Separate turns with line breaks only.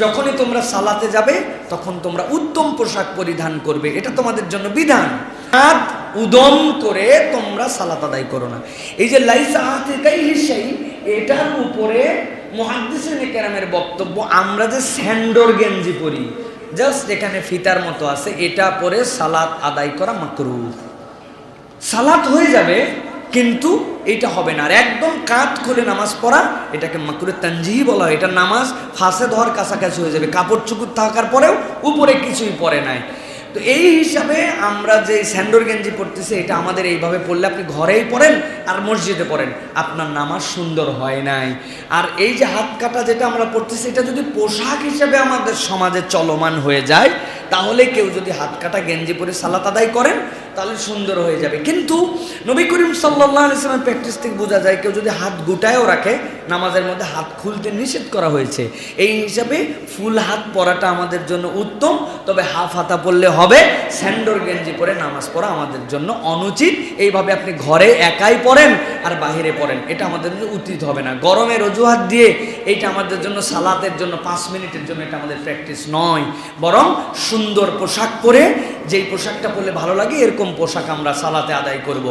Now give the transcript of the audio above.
যখনই তোমরা সালাতে যাবে, তখন তোমরা উত্তম পোশাক পরিধান করবে। এটা তোমাদের জন্য বিধান। হাত উদম করে তোমরা সালাত আদায় করো না। এই যে লাইসা আতিকাই হিসাই এটার উপরে মহাদ্দিসিন কেরামের বক্তব্য, আমরা যে স্যান্ডোর গেঞ্জি পরি, জাস্ট এখানে ফিতার মতো আছে, এটা পরে সালাত আদায় করা মাকরু সালাত হয়ে যাবে কিন্তু এটা হবে না। আর একদম কাত খুলে নামাজ পড়া, এটাকে মাকুরে তানজিহি বলা হয়। এটা নামাজ ফাঁসে ধর কাছাকাছি হয়ে যাবে। কাপড় চুকুর থাকার পরেও উপরে কিছুই পরে নাই। তো এই হিসাবে আমরা যে স্যান্ডোর গেঞ্জি পড়তেছি এটা আমাদের এইভাবে পড়লে আপনি ঘরেই পড়েন আর মসজিদে পড়েন আপনার নামাজ সুন্দর হয় নাই। আর এই যে হাত কাটা যেটা আমরা পড়তেছি এটা যদি পোশাক হিসেবে আমাদের সমাজে চলমান হয়ে যায়, তাহলে কেউ যদি হাত কাটা গেঞ্জি পরে সালাত আদায় করেন তাহলে সুন্দর হয়ে যাবে। কিন্তু নবী করিম সাল্লাহ ইসলামের প্র্যাকটিস থেকে বোঝা যায় কেউ যদি হাত গুটায়ও রাখে, নামাজের মধ্যে হাত খুলতে নিষেধ করা হয়েছে। এই হিসাবে ফুল হাত পরাটা আমাদের জন্য উত্তম, তবে হাফ হাতা পরলে হবে, স্যান্ডোর গেঞ্জি পরে নামাজ পড়া আমাদের জন্য অনুচিত। এইভাবে আপনি ঘরে একাই পড়েন আর বাহিরে পড়েন, এটা আমাদের জন্য উচিত হবে না। গরমের অজুহাত দিয়ে এইটা আমাদের জন্য সালাতের জন্য, পাঁচ মিনিটের জন্য এটা আমাদের প্র্যাকটিস নয়। বরং সুন্দর পোশাক পরে যেই পোশাকটা পরলে ভালো লাগে এরকম পোশাক আমরা সালাতে আদায় করব।